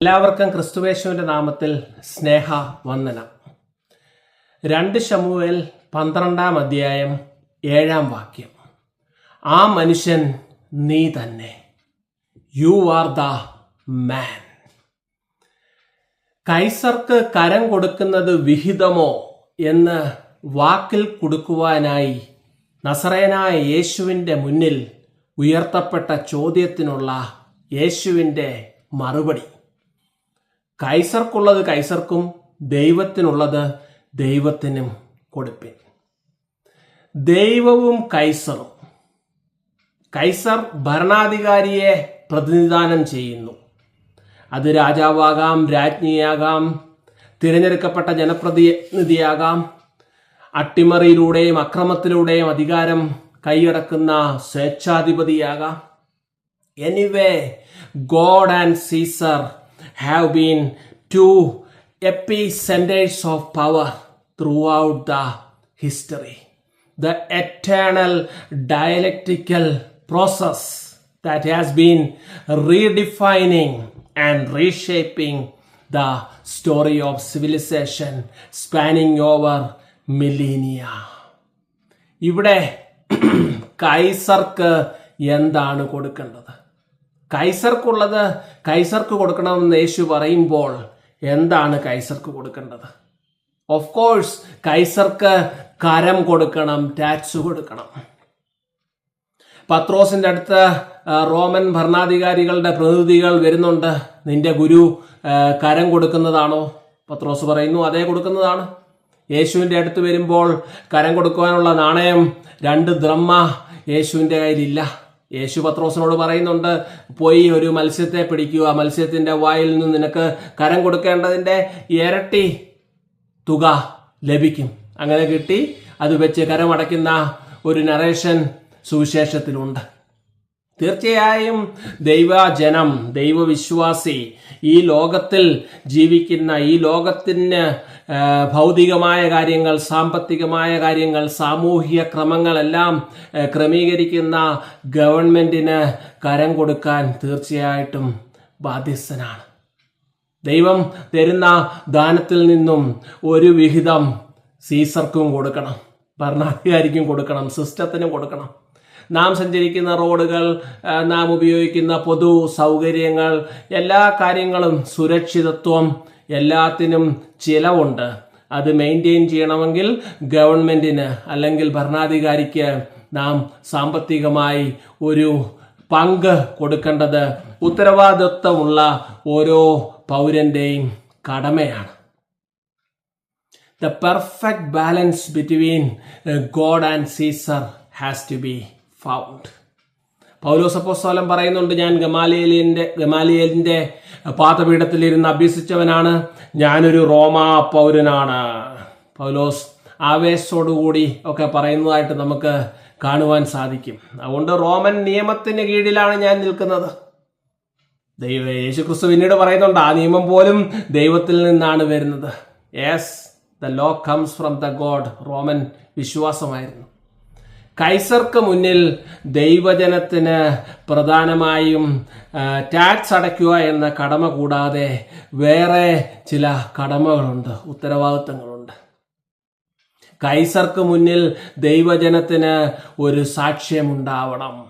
എല്ലാവർക്കും ക്രിസ്തുവേശുവിന്റെ നാമത്തിൽ സ്നേഹ വന്ദന രണ്ട് ശമുവേൽ പന്ത്രണ്ടാം അധ്യായം ഏഴാം വാക്യം. ആ മനുഷ്യൻ നീ തന്നെ. യു ആർ ദ മാൻ കൈസർക്ക് കരം കൊടുക്കുന്നത് വിഹിതമോ എന്ന് വാക്കിൽ കൊടുക്കുവാനായി നസറേനായ യേശുവിന്റെ മുന്നിൽ ഉയർത്തപ്പെട്ട ചോദ്യത്തിനുള്ള യേശുവിന്റെ മറുപടി. കൈസർക്കുള്ളത് കൈസർക്കും ദൈവത്തിനുള്ളത് ദൈവത്തിനും കൊടുപ്പിൻ. ദൈവവും കൈസറും. കൈസർ ഭരണാധികാരിയെ പ്രതിനിധാനം ചെയ്യുന്നു. അത് രാജാവാകാം രാജ്ഞിയാകാം തിരഞ്ഞെടുക്കപ്പെട്ട ജനപ്രതിനിധിയാകാം. അട്ടിമറിയിലൂടെയും അക്രമത്തിലൂടെയും അധികാരം കൈയടക്കുന്ന സ്വേച്ഛാധിപതിയാകാം. Anyway God and Caesar have been two epicenters of power throughout the history. The eternal dialectical process that has been redefining and reshaping the story of civilization spanning over millennia. ഇവിടെ കൈസർക്ക് എന്താണ് കൊടുക്കേണ്ടത് കൈസർക്കുള്ളത് കൈസർക്ക് കൊടുക്കണമെന്ന് യേശു പറയുമ്പോൾ എന്താണ് കൈസർക്ക് കൊടുക്കേണ്ടത്? ഓഫ് കോഴ്സ് കൈസർക്ക് കരം കൊടുക്കണം tax കൊടുക്കണം. പത്രോസിന്റെ അടുത്ത് റോമൻ ഭരണാധികാരികളുടെ പ്രതിനിധികൾ വരുന്നുണ്ട്. നിന്റെ ഗുരു കരം കൊടുക്കുന്നതാണോ? പത്രോസ് പറയുന്നു അതേ കൊടുക്കുന്നതാണ്. യേശുവിന്റെ അടുത്ത് വരുമ്പോൾ കരം കൊടുക്കുവാനുള്ള നാണയം രണ്ട് ദ്രമ്മ യേശുവിന്റെ കയ്യിലില്ല. യേശു പത്രോസിനോട് പറയുന്നുണ്ട് പോയി ഒരു മത്സ്യത്തെ പിടിക്കുക. മത്സ്യത്തിന്റെ വായിൽ നിന്ന് നിനക്ക് കരം കൊടുക്കേണ്ടതിന്റെ ഇരട്ടി തുക ലഭിക്കും. അങ്ങനെ കിട്ടി. അത് വെച്ച് കരമടയ്ക്കുന്ന ഒരു നറേഷൻ സുവിശേഷത്തിലുണ്ട്. തീർച്ചയായും ദൈവജനം ദൈവവിശ്വാസി ഈ ലോകത്തിൽ ജീവിക്കുന്ന ഈ ലോകത്തിന് ഭൗതികമായ കാര്യങ്ങൾ സാമ്പത്തികമായ കാര്യങ്ങൾ സാമൂഹിക ക്രമങ്ങളെല്ലാം ക്രമീകരിക്കുന്ന ഗവൺമെന്റിന് കരം കൊടുക്കാൻ തീർച്ചയായിട്ടും ബാധ്യസ്ഥനാണ്. ദൈവം തരുന്ന ദാനത്തിൽ നിന്നും ഒരു വിഹിതം സീസർക്കും കൊടുക്കണം ഭരണാധികാരിക്കും കൊടുക്കണം സിസ്റ്റത്തിനും കൊടുക്കണം. നാം സഞ്ചരിക്കുന്ന റോഡുകൾ നാം ഉപയോഗിക്കുന്ന പൊതു സൗകര്യങ്ങൾ എല്ലാ കാര്യങ്ങളും സുരക്ഷിതത്വം എല്ലാത്തിനും ചിലവുണ്ട്. അത് മെയിന്റെയിൻ ചെയ്യണമെങ്കിൽ ഗവൺമെന്റിന് അല്ലെങ്കിൽ ഭരണാധികാരിക്ക് നാം സാമ്പത്തികമായി ഒരു പങ്ക് കൊടുക്കേണ്ടത് ഉത്തരവാദിത്വമുള്ള ഓരോ പൗരന്റെയും കടമയാണ്. The perfect balance between God and Caesar has to be found പൗലോസപ്പോസ്തോലം പറയുന്നുണ്ട് ഞാൻ ഗമാലിയലിന്റെ ഗമാലിയലിന്റെ പാതപീഠത്തിലിരുന്ന് അഭ്യസിച്ചവനാണ്. ഞാനൊരു റോമാ പൗരനാണ്. പൗലോസ് ആവേശത്തോടുകൂടി ഒക്കെ പറയുന്നതായിട്ട് നമുക്ക് കാണുവാൻ സാധിക്കും. അതുകൊണ്ട് റോമൻ നിയമത്തിന് കീഴിലാണ് ഞാൻ നിൽക്കുന്നത്. ദൈവ യേശുക്രിസ്തു പിന്നീട് പറയുന്നുണ്ട് ആ നിയമം പോലും ദൈവത്തിൽ നിന്നാണ് വരുന്നത്. Yes the law comes from the God Roman വിശ്വാസമായിരുന്നു. കൈസർക്ക് മുന്നിൽ ദൈവജനത്തിന് പ്രധാനമായും ടാക്സ് അടയ്ക്കുക എന്ന കടമ കൂടാതെ വേറെ ചില കടമകളുണ്ട് ഉത്തരവാദിത്തങ്ങളുണ്ട്. കൈസർക്ക് മുന്നിൽ ദൈവജനത്തിന് ഒരു സാക്ഷ്യമുണ്ടാവണം.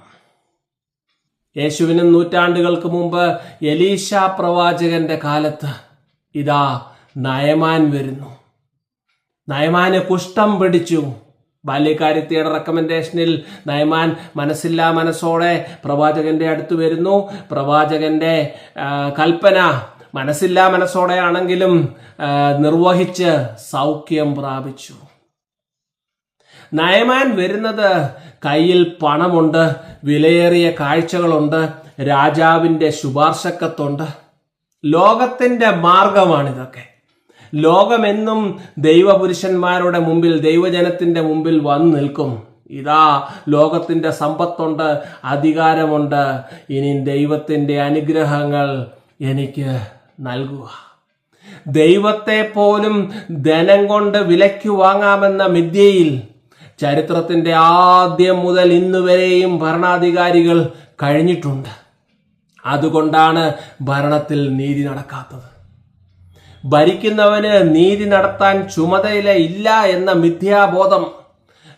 യേശുവിനും നൂറ്റാണ്ടുകൾക്ക് മുമ്പ് എലീശ പ്രവാചകന്റെ കാലത്ത് ഇതാ നയമാൻ വരുന്നു. നയമാന് കുഷ്ഠം പിടിച്ചു. ബാല്യക്കാരത്തിയുടെ റെക്കമെൻഡേഷനിൽ നയമാൻ മനസ്സില്ല മനസ്സോടെ പ്രവാചകന്റെ അടുത്ത് വരുന്നു. പ്രവാചകന്റെ കൽപ്പന മനസ്സില്ല മനസ്സോടെയാണെങ്കിലും നിർവഹിച്ച് സൗഖ്യം പ്രാപിച്ചു. നയമാൻ വരുന്നത് കയ്യിൽ പണമുണ്ട് വിലയേറിയ കാഴ്ചകളുണ്ട് രാജാവിന്റെ ശുപാർശക്കത്തുണ്ട്. ലോകത്തിന്റെ മാർഗമാണിതൊക്കെ. ലോകമെന്നും ദൈവപുരുഷന്മാരുടെ മുമ്പിൽ ദൈവജനത്തിന്റെ മുമ്പിൽ വന്നു നിൽക്കും. ഇതാ ലോകത്തിന്റെ സമ്പത്തുണ്ട് അധികാരമുണ്ട്. ഇനി ദൈവത്തിന്റെ അനുഗ്രഹങ്ങൾ എനിക്ക് നൽകുക. ദൈവത്തെ പോലും ധനം കൊണ്ട് വിലയ്ക്ക് വാങ്ങാമെന്ന മിഥ്യയിൽ ചരിത്രത്തിന്റെ ആദ്യം മുതൽ ഇന്നുവരെയും ഭരണാധികാരികൾ കഴിഞ്ഞിട്ടുണ്ട്. അതുകൊണ്ടാണ് ഭരണത്തിൽ നീതി നടക്കാത്തത്. ഭരിക്കുന്നവന് നീതി നടത്താൻ ഇല്ല എന്ന മിഥ്യാബോധം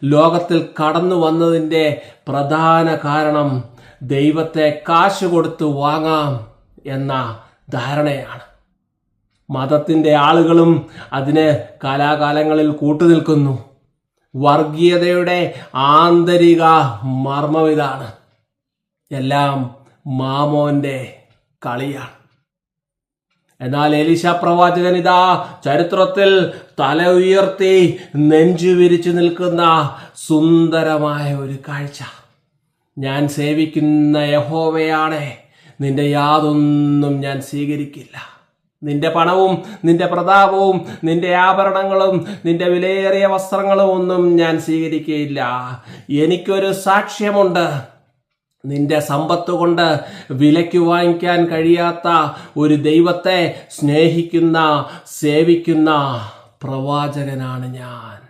ലോകത്തിൽ കടന്നു വന്നതിന്റെ പ്രധാന കാരണം ദൈവത്തെ കാശ് കൊടുത്തു വാങ്ങാം എന്ന ധാരണയാണ്. മതത്തിന്റെ ആളുകളും അതിന് കാലാകാലങ്ങളിൽ കൂട്ടുനിൽക്കുന്നു. വർഗീയതയുടെ ആന്തരിക മർമ്മം ഇതാണ്. എല്ലാം മാമോന്റെ കളിയാണ്. എന്നാൽ എലിശ പ്രവാചകൻ ഇതാ ചരിത്രത്തിൽ തല ഉയർത്തി നെഞ്ചു വിരിച്ചു നിൽക്കുന്ന സുന്ദരമായ ഒരു കാഴ്ച. ഞാൻ സേവിക്കുന്ന യഹോവയാണ്. നിന്റെ യാതൊന്നും ഞാൻ സ്വീകരിക്കില്ല. നിന്റെ പണവും നിന്റെ പ്രതാപവും നിന്റെ ആഭരണങ്ങളും നിന്റെ വിലയേറിയ വസ്ത്രങ്ങളും ഒന്നും ഞാൻ സ്വീകരിക്കുകയില്ല. എനിക്കൊരു സാക്ഷ്യമുണ്ട്. നിന്റെ സമ്പത്ത് കൊണ്ട് വിലയ്ക്ക് വാങ്ങിക്കാൻ കഴിയാത്ത ഒരു ദൈവത്തെ സ്നേഹിക്കുന്ന സേവിക്കുന്ന പ്രവാചകനാണ് ഞാൻ.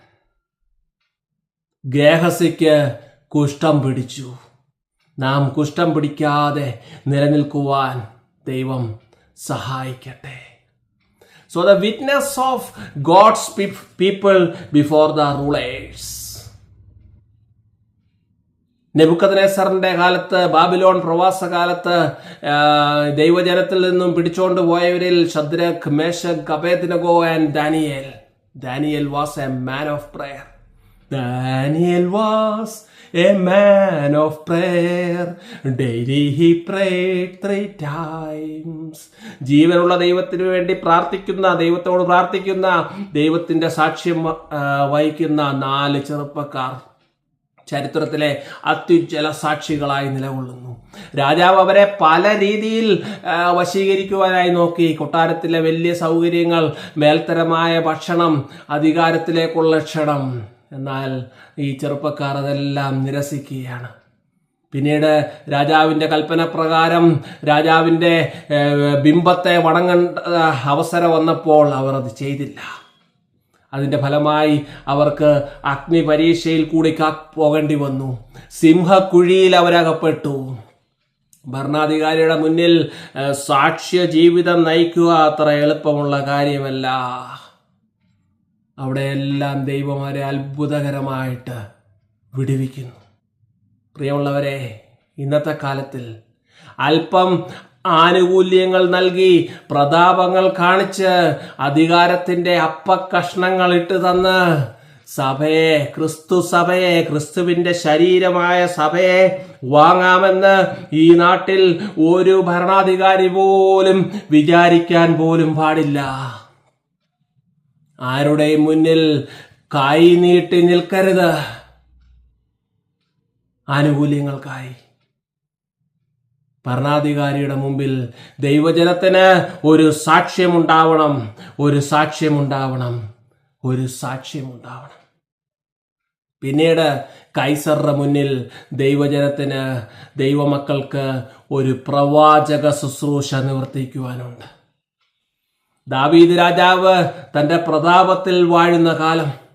ഗേഹസിക്ക് കുഷ്ഠം പിടിച്ചു. നാം കുഷ്ഠം പിടിക്കാതെ നിലനിൽക്കുവാൻ ദൈവം സഹായിക്കട്ടെ. So the witness of God's people before the rulers നെബുക്കദ്നേസറിന്റെ കാലത്ത് ബാബിലോൺ പ്രവാസ കാലത്ത് ദൈവജനത്തിൽ നിന്നും പിടിച്ചോണ്ട് പോയവരിൽ Shadrach Meshach Abednego and Daniel. Daniel was a man of prayer Daniel was a man of prayer daily he prayed three times ജീവനുള്ള ദൈവത്തിന് വേണ്ടി പ്രാർത്ഥിക്കുന്ന ദൈവത്തോട് പ്രാർത്ഥിക്കുന്ന ദൈവത്തിന്റെ സാക്ഷ്യം വഹിക്കുന്ന നാല് ചെറുപ്പക്കാർ. ചരിത്രത്തിലെ അത്യുജ്വല സാക്ഷികളായി നിലകൊള്ളുന്നു. രാജാവ് അവരെ പല രീതിയിൽ വശീകരിക്കുവാനായി നോക്കി. കൊട്ടാരത്തിലെ വലിയ സൗകര്യങ്ങൾ മേൽത്തരമായ ഭക്ഷണം അധികാരത്തിലേക്കുള്ള ക്ഷണം. എന്നാൽ ഈ ചെറുപ്പക്കാർ അതെല്ലാം നിരസിക്കുകയാണ്. പിന്നീട് രാജാവിന്റെ കൽപ്പന പ്രകാരം രാജാവിന്റെ ബിംബത്തെ വണങ്ങേണ്ട അവസരം വന്നപ്പോൾ അവർ അത് ചെയ്തില്ല. അതിന്റെ ഫലമായി അവർക്ക് അഗ്നി പരീക്ഷയിൽ കൂടി പോകേണ്ടി വന്നു. സിംഹക്കുഴിയിൽ അവരകപ്പെട്ടു. ഭരണാധികാരിയുടെ മുന്നിൽ സാക്ഷ്യ ജീവിതം നയിക്കുക അത്ര എളുപ്പമുള്ള കാര്യമല്ല. അവിടെയെല്ലാം എല്ലാം ദൈവമാരെ അത്ഭുതകരമായിട്ട് വിടുവിക്കുന്നു. പ്രിയമുള്ളവരെ ഇന്നത്തെ കാലത്തിൽ അല്പം ആനുകൂല്യങ്ങൾ നൽകി പ്രതാപങ്ങൾ കാണിച്ച് അധികാരത്തിന്റെ അപ്പക്കഷ്ണങ്ങൾ ഇട്ട് തന്ന്. സഭയെ ക്രിസ്തു സഭയെ ക്രിസ്തുവിന്റെ ശരീരമായ സഭയെ വാങ്ങാമെന്ന് ഈ നാട്ടിൽ ഒരു ഭരണാധികാരി പോലും വിചാരിക്കാൻ പോലും പാടില്ല. ആരുടെ മുന്നിൽ കൈ നീട്ടി നിൽക്കരുത്. ആനുകൂല്യങ്ങൾക്കായി. ഭരണാധികാരിയുടെ മുമ്പിൽ ദൈവജനത്തിന് ഒരു സാക്ഷ്യമുണ്ടാവണം ഒരു സാക്ഷ്യമുണ്ടാവണം ഒരു സാക്ഷ്യമുണ്ടാവണം. പിന്നീട് കൈസറുടെ മുന്നിൽ ദൈവജനത്തിന് ദൈവമക്കൾക്ക് ഒരു പ്രവാചക ശുശ്രൂഷ നിവർത്തിക്കുവാനുണ്ട്. ദാവീദ് രാജാവ് തന്റെ പ്രതാപത്തിൽ വാഴുന്ന കാലം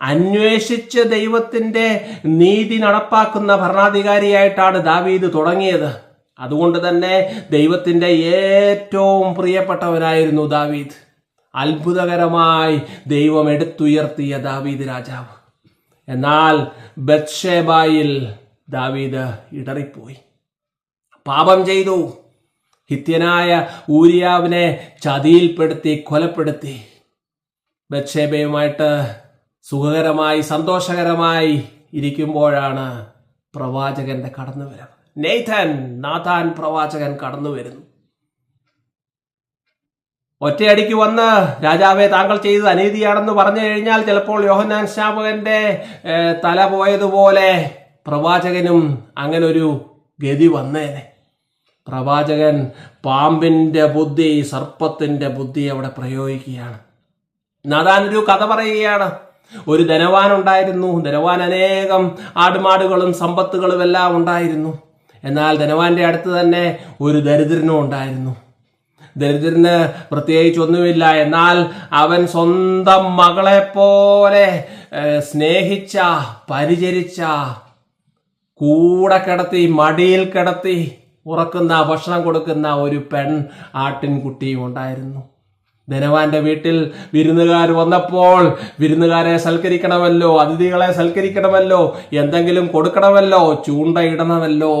അന്വേഷിച്ച് ദൈവത്തിന്റെ നീതി നടപ്പാക്കുന്ന ഭരണാധികാരിയായിട്ടാണ് ദാവീദ് തുടങ്ങിയത്. അതുകൊണ്ട് തന്നെ ദൈവത്തിന്റെ ഏറ്റവും പ്രിയപ്പെട്ടവനായിരുന്നു ദാവീദ്. അത്ഭുതകരമായി ദൈവം എടുത്തുയർത്തിയ ദാവീദ് രാജാവ്. എന്നാൽ ബത്ഷേബായിൽ ദാവീദ് ഇടറിപ്പോയി. പാപം ചെയ്തു. ഹിത്യനായ ഊരിയാവിനെ ചതിയിൽപ്പെടുത്തി കൊലപ്പെടുത്തി. ബത്ഷേബയുമായിട്ട് സുഖകരമായി സന്തോഷകരമായി ഇരിക്കുമ്പോഴാണ് പ്രവാചകന്റെ കടന്നുവരവ്. നെയ്ഥൻ നാഥാൻ പ്രവാചകൻ കടന്നു വരുന്നു ഒറ്റയടിക്ക് വന്ന് രാജാവെ താങ്കൾ ചെയ്തത് അനീതിയാണെന്ന് പറഞ്ഞു കഴിഞ്ഞാൽ ചിലപ്പോൾ യോഹന്നാൻ സ്നാപകന്റെ തല പോയതുപോലെ പ്രവാചകനും അങ്ങനെ ഒരു ഗതി വന്നേനെ. പ്രവാചകൻ പാമ്പിന്റെ ബുദ്ധി സർപ്പത്തിന്റെ ബുദ്ധി അവിടെ പ്രയോഗിക്കുകയാണ്. നാദാൻ ഒരു കഥ പറയുകയാണ്. ഒരു ധനവാൻ ഉണ്ടായിരുന്നു ധനവാൻ അനേകം ആടുമാടുകളും സമ്പത്തുകളും എല്ലാം ഉണ്ടായിരുന്നു. എന്നാൽ ധനവാന്റെ അടുത്ത് തന്നെ ഒരു ദരിദ്രനും ഉണ്ടായിരുന്നു. ദരിദ്രന് പ്രത്യേകിച്ച് ഒന്നുമില്ല. എന്നാൽ അവൻ സ്വന്തം മകളെപ്പോലെ പോലെ സ്നേഹിച്ച പരിചരിച്ച കൂടെ കിടത്തി മടിയിൽ കിടത്തി ഉറക്കുന്ന ഭക്ഷണം കൊടുക്കുന്ന ഒരു പെൺ ആട്ടിൻകുട്ടിയും ഉണ്ടായിരുന്നു. ധനവാന്റെ വീട്ടിൽ വിരുന്നുകാർ വന്നപ്പോൾ വിരുന്നുകാരെ സൽക്കരിക്കണമല്ലോ അതിഥികളെ സൽക്കരിക്കണമല്ലോ എന്തെങ്കിലും കൊടുക്കണമല്ലോ ചൂണ്ടയിടണമല്ലോ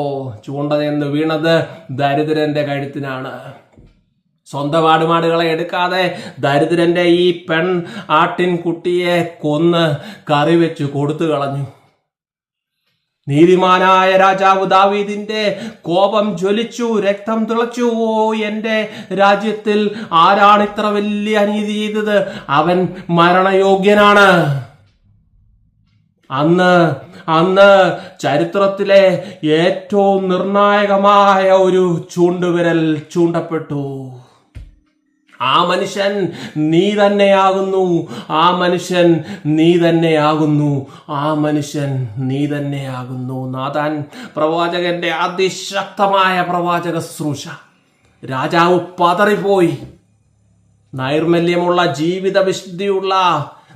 ചൂണ്ട എന്ന് വീണത് ദരിദ്രന്റെ കഴുത്തിനാണ്. സ്വന്തം ആടുമാടുകളെ എടുക്കാതെ ദരിദ്രന്റെ ഈ പെൺ ആട്ടിൻകുട്ടിയെ കൊന്ന് കറി വെച്ച് കൊടുത്തു കളഞ്ഞു. നീതിമാനായ രാജാവ് ദാവീദിന്റെ കോപം ജ്വലിച്ചു രക്തം തിളച്ചു. ഓ എന്റെ രാജ്യത്തിൽ ആരാണ് ഇത്ര വലിയ അനീതി ചെയ്തത്? അവൻ മരണയോഗ്യനാണ്. അന്ന് അന്ന് ചരിത്രത്തിലെ ഏറ്റവും നിർണായകമായ ഒരു ചൂണ്ടുവിരൽ ചൂണ്ടപ്പെട്ടു. ആ മനുഷ്യൻ നീ തന്നെയാകുന്നു. ആ മനുഷ്യൻ നീ തന്നെയാകുന്നു. ആ മനുഷ്യൻ നീ തന്നെയാകുന്നു. നാഥാൻ പ്രവാചകന്റെ അതിശക്തമായ പ്രവാചക ശ്രൂഷ രാജാവ് പതറിപ്പോയി. നൈർമല്യമുള്ള ജീവിത വിശുദ്ധിയുള്ള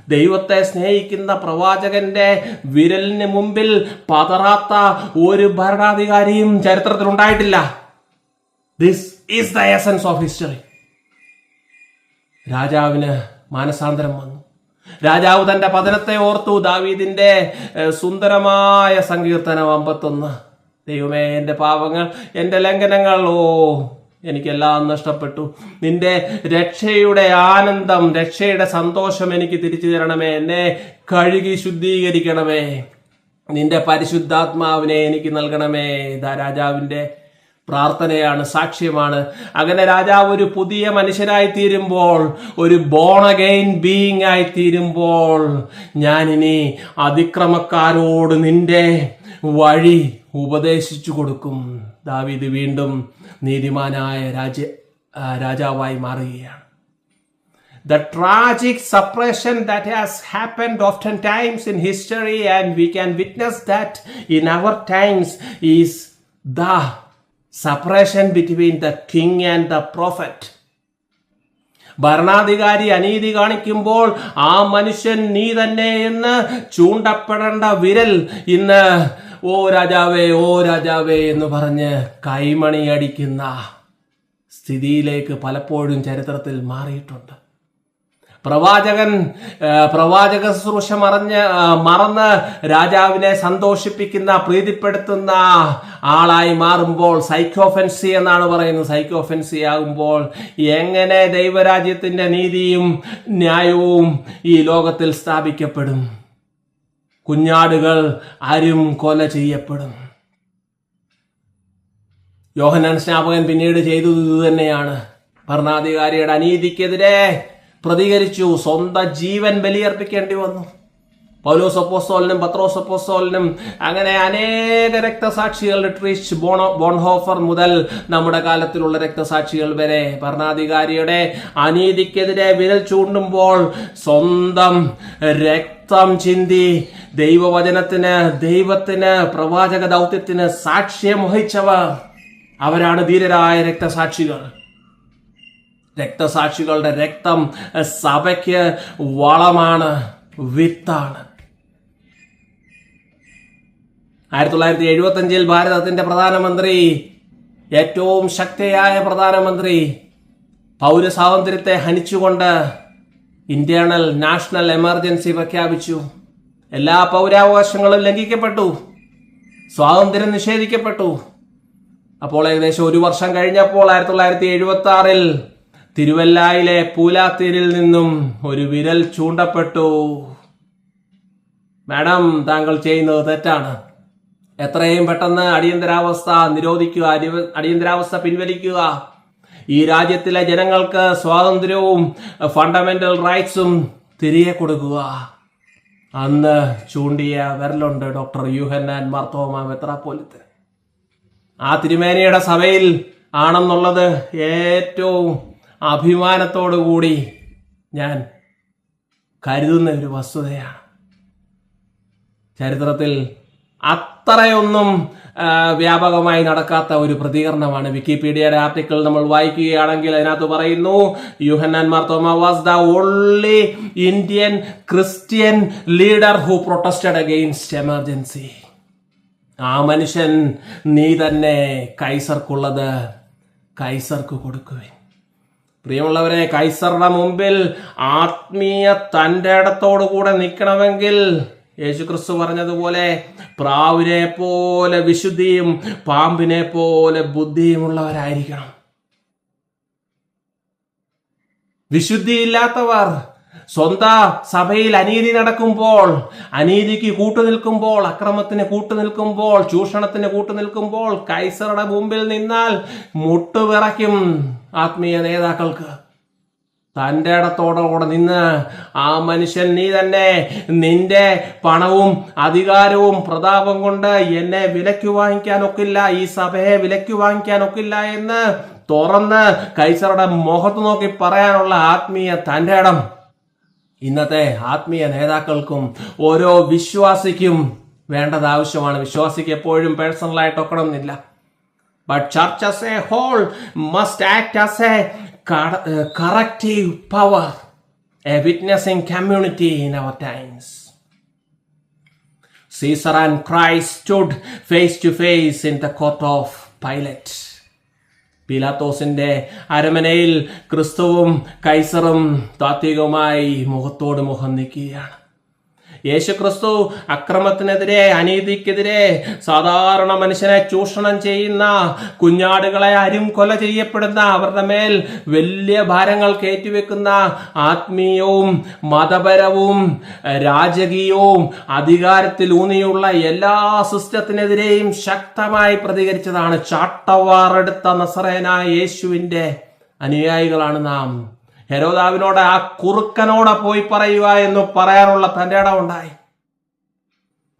ദൈവത്തെ സ്നേഹിക്കുന്ന പ്രവാചകന്റെ വിരലിന് മുമ്പിൽ പതറാത്ത ഒരു ഭരണാധികാരിയും ചരിത്രത്തിൽ ഉണ്ടായിട്ടില്ല this is the essence of history രാജാവിന് മാനസാന്തരം വന്നു. രാജാവ് തന്റെ പതനത്തെ ഓർത്തു ദാവീദിന്റെ സുന്ദരമായ സങ്കീർത്തനം അമ്പത്തൊന്ന്. ദൈവമേ എന്റെ പാപങ്ങൾ എന്റെ ലംഘനങ്ങൾ ഓ എനിക്കെല്ലാം നഷ്ടപ്പെട്ടു. നിന്റെ രക്ഷയുടെ ആനന്ദം രക്ഷയുടെ സന്തോഷം എനിക്ക് തിരിച്ചു തരണമേ. എന്നെ കഴുകി ശുദ്ധീകരിക്കണമേ. നിന്റെ പരിശുദ്ധാത്മാവിനെ എനിക്ക് നൽകണമേ. രാജാവിന്റെ പ്രാർത്ഥനയാണ് സാക്ഷ്യമാണ്. അങ്ങനെ രാജാവ് ഒരു പുതിയ മനുഷ്യനായി തീരുമ്പോൾ ഒരു ബോൺ അഗെയിൻ ബീയിങ് ആയി തീരുമ്പോൾ ഞാനിനി അതിക്രമക്കാരോട് നിന്റെ വഴി ഉപദേശിച്ചു കൊടുക്കും. ദാവീദ് വീണ്ടും നീതിമാനായ രാജ രാജാവായി മാറുകയാണ്. The the tragic suppression that has happened times in history and we can witness that in our times is the separation between the king and the prophet. ഭരണാധികാരി അനീതി കാണിക്കുമ്പോൾ ആ മനുഷ്യൻ നീ തന്നെ എന്ന് ചൂണ്ടപ്പെടേണ്ട വിരൽ ഇന്ന് ഓ രാജാവേ ഓ രാജാവേ എന്ന് പറഞ്ഞ് കൈമണിയടിക്കുന്ന സ്ഥിതിയിലേക്ക് പലപ്പോഴും ചരിത്രത്തിൽ മാറിയിട്ടുണ്ട്. പ്രവാചകൻ പ്രവാചക ശുശ്രൂഷ മറഞ്ഞ് മറന്ന് രാജാവിനെ സന്തോഷിപ്പിക്കുന്ന പ്രീതിപ്പെടുത്തുന്ന ആളായി മാറുമ്പോൾ സൈക്കോഫെൻസി എന്നാണ് പറയുന്നത്. സൈക്കോഫെൻസി ആകുമ്പോൾ എങ്ങനെ ദൈവരാജ്യത്തിന്റെ നീതിയും ന്യായവും ഈ ലോകത്തിൽ സ്ഥാപിക്കപ്പെടും? കുഞ്ഞാടുകൾ ആരും കൊല ചെയ്യപ്പെടും. യോഹനാൻ സ്നാപകൻ പിന്നീട് ചെയ്തത് തന്നെയാണ് ഭരണാധികാരിയുടെ അനീതിക്കെതിരെ പ്രതികരിച്ചു. സ്വന്തം ജീവൻ ബലിയർപ്പിക്കേണ്ടി വന്നു. പൗലോസ് അപ്പോസ്തോലിനും പത്രോസ് അപ്പോസ്തോലിനും അങ്ങനെ അനേക രക്തസാക്ഷികൾ ട്രീച്ച് ബോണോ ബോൺഹോഫർ മുതൽ നമ്മുടെ കാലത്തിലുള്ള രക്തസാക്ഷികൾ വരെ. ഭരണാധികാരിയുടെ അനീതിക്കെതിരെ വിരൽ ചൂണ്ടുമ്പോൾ സ്വന്തം രക്തം ചിന്തി ദൈവവചനത്തിന് ദൈവത്തിന് പ്രവാചക ദൗത്യത്തിന് സാക്ഷ്യം വഹിച്ചവർ. അവരാണ് ധീരരായ രക്തസാക്ഷികൾ. രക്തസാക്ഷികളുടെ രക്തം സഭയ്ക്ക് വളമാണ് വിത്താണ്. ആയിരത്തി തൊള്ളായിരത്തി എഴുപത്തി അഞ്ചിൽ ഭാരതത്തിന്റെ പ്രധാനമന്ത്രി ഏറ്റവും ശക്തിയായ പ്രധാനമന്ത്രി പൗരസ്വാതന്ത്ര്യത്തെ ഹനിച്ചുകൊണ്ട് ഇന്റേണൽ നാഷണൽ എമർജൻസി പ്രഖ്യാപിച്ചു. എല്ലാ പൗരാവകാശങ്ങളും ലംഘിക്കപ്പെട്ടു. സ്വാതന്ത്ര്യം നിഷേധിക്കപ്പെട്ടു. അപ്പോൾ ഏകദേശം ഒരു വർഷം കഴിഞ്ഞപ്പോൾ ആയിരത്തി തൊള്ളായിരത്തി എഴുപത്തി ആറിൽ തിരുവല്ലായിലെ പൂലാത്തീരിൽ നിന്നും ഒരു വിരൽ ചൂണ്ടപ്പെട്ടു. മാഡം താങ്കൾ ചെയ്യുന്നത് തെറ്റാണ്. എത്രയും പെട്ടെന്ന് അടിയന്തരാവസ്ഥ നിരോധിക്കുക അടിയന്തരാവസ്ഥ പിൻവലിക്കുക. ഈ രാജ്യത്തിലെ ജനങ്ങൾക്ക് സ്വാതന്ത്ര്യവും ഫണ്ടമെന്റൽ റൈറ്റ്സും തിരികെ കൊടുക്കുക. അന്ന് ചൂണ്ടിയ വിരലുണ്ട് ഡോക്ടർ യുഹന്നാൻ മാർത്തോമ മെത്രാപ്പോലിത്തൻ ആ തിരുമേനയുടെ സഭയിൽ ആണെന്നുള്ളത് ഏറ്റവും അഭിമാനത്തോടു കൂടി ഞാൻ കരുതുന്ന ഒരു വസ്തുതയാണ്. ചരിത്രത്തിൽ അത്രയൊന്നും വ്യാപകമായി നടക്കാത്ത ഒരു പ്രതികരണമാണ് വിക്കിപീഡിയയുടെ ആർട്ടിക്കിൾ നമ്മൾ വായിക്കുകയാണെങ്കിൽ അതിനകത്ത് പറയുന്നു Yuhanon Marthoma was the only Indian Christian leader who protested against emergency ആ മനുഷ്യൻ നീ തന്നെ കൈസർക്കുള്ളത് കൈസർക്ക് കൊടുക്കുവിൻ. പ്രിയമുള്ളവരെ കൈസറുടെ മുമ്പിൽ ആത്മീയ തന്റെ ഇടത്തോടു കൂടെ നിൽക്കണമെങ്കിൽ യേശുക്രിസ്തു പറഞ്ഞതുപോലെ പ്രാവിനെ പോലെ വിശുദ്ധിയും പാമ്പിനെ പോലെ ബുദ്ധിയുമുള്ളവരായിരിക്കണം. വിശുദ്ധിയില്ലാത്തവർ സ്വന്ത സഭയിൽ അനീതി നടക്കുമ്പോൾ അനീതിക്ക് കൂട്ടുനിൽക്കുമ്പോൾ അക്രമത്തിന് കൂട്ടുനിൽക്കുമ്പോൾ ചൂഷണത്തിന് കൂട്ടുനിൽക്കുമ്പോൾ കൈസറുടെ മുമ്പിൽ നിന്നാൽ മുട്ടുപിറയ്ക്കും ആത്മീയ നേതാക്കൾക്ക്. തന്റെ ഇടത്തോടുകൂടെ നിന്ന് ആ മനുഷ്യൻ നീ തന്നെ നിന്റെ പണവും അധികാരവും പ്രതാപം കൊണ്ട് എന്നെ വിലയ്ക്ക് വാങ്ങിക്കാനൊക്കില്ല ഈ സഭയെ വിലയ്ക്ക് വാങ്ങിക്കാനൊക്കില്ല എന്ന് തുറന്ന് കൈസറുടെ മുഖത്ത് നോക്കി പറയാനുള്ള ആത്മീയ തന്റെ ഇടം. ഇന്നത്തെ ആത്മീയ നേതാക്കൾക്കും ഓരോ വിശ്വാസിക്കും വേണ്ടത് ആവശ്യമാണ്. വിശ്വാസിക്ക് എപ്പോഴും പേഴ്സണലായിട്ട് ഒക്കണമെന്നില്ല. But church as a whole must act as a corrective power a witnessing community in our times Caesar and Christ face to face in in the of Pilate. പീലാത്തോസിന്റെ അരമനയിൽ ക്രിസ്തുവും കൈസറും താത്വികവുമായി മുഖത്തോട് മുഖം നിൽക്കുകയാണ് യേശു ക്രിസ്തു അക്രമത്തിനെതിരെ അനീതിക്കെതിരെ സാധാരണ മനുഷ്യനെ ചൂഷണം ചെയ്യുന്ന കുഞ്ഞാടുകളെ അരും കൊല ചെയ്യപ്പെടുന്ന അവരുടെ മേൽ വലിയ ഭാരങ്ങൾ കയറ്റിവെക്കുന്ന ആത്മീയവും മതപരവും രാജകീയവും അധികാരത്തിൽ ഊന്നിയുള്ള എല്ലാ സിസ്റ്റത്തിനെതിരെയും ശക്തമായി പ്രതികരിച്ചതാണ് ചാട്ടവാറെടുത്ത നസറേന യേശുവിന്റെ അനുയായികളാണ് നാം. ഹെരോദാവിനോട് ആ കുറുക്കനോടെ പോയി പറയുക എന്ന് പറയാനുള്ള തന്റെ ഇടം ഉണ്ടായി.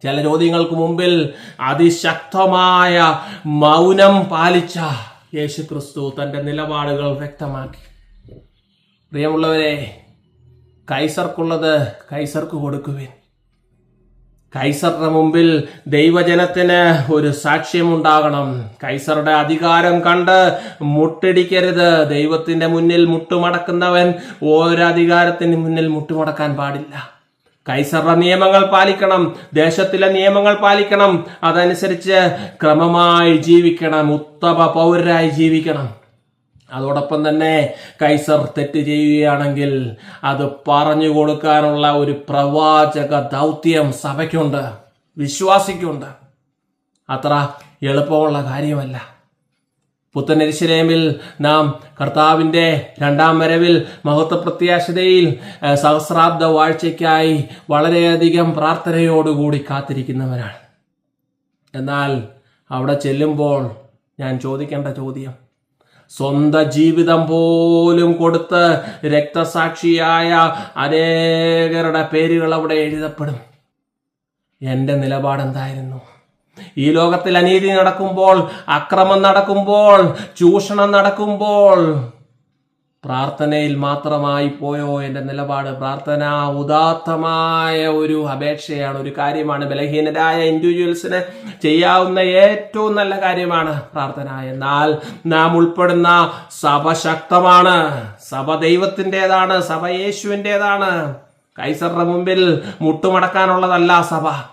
ചില ചോദ്യങ്ങൾക്ക് മുമ്പിൽ അതിശക്തമായ മൗനം പാലിച്ച യേശു ക്രിസ്തു തന്റെ നിലപാടുകൾ വ്യക്തമാക്കി. പ്രിയമുള്ളവരെ കൈസർക്കുള്ളത് കൈസർക്ക് കൊടുക്കുവിൻ. കൈസറുടെ മുമ്പിൽ ദൈവജനത്തിന് ഒരു സാക്ഷ്യമുണ്ടാകണം. കൈസറുടെ അധികാരം കണ്ട് മുട്ടിടിക്കരുത്. ദൈവത്തിന്റെ മുന്നിൽ മുട്ടുമടക്കുന്നവൻ ഓരധികാരത്തിന് മുന്നിൽ മുട്ടുമടക്കാൻ പാടില്ല. കൈസറുടെ നിയമങ്ങൾ പാലിക്കണം. ദേശത്തിലെ നിയമങ്ങൾ പാലിക്കണം. അതനുസരിച്ച് ക്രമമായി ജീവിക്കണം. ഉത്തമ പൗരരായി ജീവിക്കണം. അതോടൊപ്പം തന്നെ കൈസർ തെറ്റ് ചെയ്യുകയാണെങ്കിൽ അത് പറഞ്ഞു കൊടുക്കാനുള്ള ഒരു പ്രവാചക ദൗത്യം സഭയ്ക്കുണ്ട് വിശ്വാസിക്കുണ്ട്. അത്ര എളുപ്പമുള്ള കാര്യമല്ല. പുത്തനരിശിലേമിൽ നാം കർത്താവിന്റെ രണ്ടാം വരവിൽ മഹത്വപ്രത്യാശതയിൽ സഹസ്രാബ്ദ വാഴ്ചയ്ക്കായി വളരെയധികം പ്രാർത്ഥനയോടുകൂടി കാത്തിരിക്കുന്നവരാണ്. എന്നാൽ അവിടെ ചെല്ലുമ്പോൾ ഞാൻ ചോദിക്കേണ്ട ചോദ്യം സ്വന്തം ജീവിതം പോലും കൊടുത്ത് രക്തസാക്ഷിയായ അനേകരുടെ പേരുകൾ അവിടെ എഴുതപ്പെടും. എന്റെ നിലപാടെന്തായിരുന്നു? ഈ ലോകത്തിൽ അനീതി നടക്കുമ്പോൾ അക്രമം നടക്കുമ്പോൾ ചൂഷണം നടക്കുമ്പോൾ പ്രാർത്ഥനയിൽ മാത്രമായി പോയോ എന്റെ നിലപാട്? പ്രാർത്ഥന ഉദാത്തമായ ഒരു അപേക്ഷയാണ് ഒരു കാര്യമാണ്. ബലഹീനരായ ഇൻഡിവിജ്വൽസിന് ചെയ്യാവുന്ന ഏറ്റവും നല്ല കാര്യമാണ് പ്രാർത്ഥന. എന്നാൽ നാം ഉൾപ്പെടുന്ന സഭ ശക്തമാണ് സഭ ദൈവത്തിന്റെതാണ് സഭ യേശുവിന്റെതാണ്. കൈസറുടെ മുമ്പിൽ മുട്ടുമടക്കാനുള്ളതല്ല സഭ.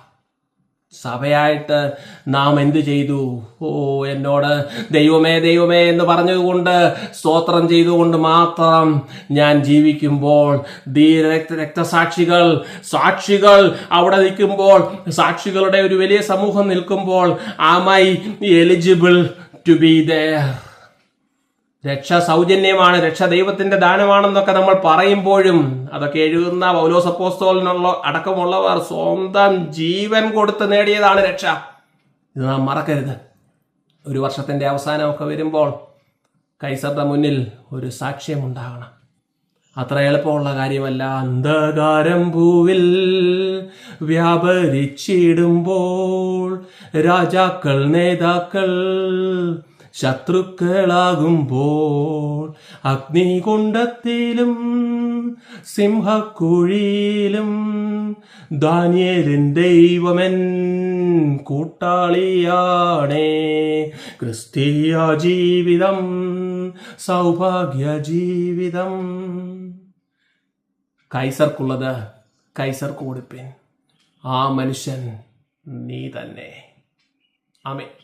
സഭയായിട്ട് നാം എന്ത് ചെയ്തു? ഓ എന്നോട് ദൈവമേ ദൈവമേ എന്ന് പറഞ്ഞുകൊണ്ട് സ്തോത്രം ചെയ്തുകൊണ്ട് മാത്രം ഞാൻ ജീവിക്കുമ്പോൾ ധീര രക്ത രക്തസാക്ഷികൾ സാക്ഷികൾ അവിടെ നിൽക്കുമ്പോൾ സാക്ഷികളുടെ ഒരു വലിയ സമൂഹം നിൽക്കുമ്പോൾ am I eligible to be there രക്ഷ സൗജന്യമാണ് രക്ഷ ദൈവത്തിന്റെ ദാനമാണെന്നൊക്കെ നമ്മൾ പറയുമ്പോഴും അതൊക്കെ എഴുതുന്ന പൗലോസപ്പോസ്തോലിനുള്ള അടക്കമുള്ളവർ സ്വന്തം ജീവൻ കൊടുത്ത് നേടിയതാണ് രക്ഷ. ഇത് നാം മറക്കരുത്. ഒരു വർഷത്തിന്റെ അവസാനമൊക്കെ വരുമ്പോൾ കൈസറുടെ മുന്നിൽ ഒരു സാക്ഷ്യമുണ്ടാകണം. അത്ര എളുപ്പമുള്ള കാര്യമല്ല. അന്ധകാരം പൂവിൽ വ്യാപരിച്ചിടുമ്പോൾ രാജാക്കൾ നേതാക്കൾ ശത്രുക്കളാകുമ്പോൾ അഗ്നികുണ്ടത്തിലും സിംഹക്കുഴിയിലും ദാനിയേലിൻ ദൈവമൻ കൂട്ടാളിയാണേ. ക്രിസ്തീയ ജീവിതം സൗഭാഗ്യ ജീവിതം കൈസർക്കുള്ളത് കൈസർ കൊടുപ്പിൻ ആ മനുഷ്യൻ നീ തന്നെ. ആമേ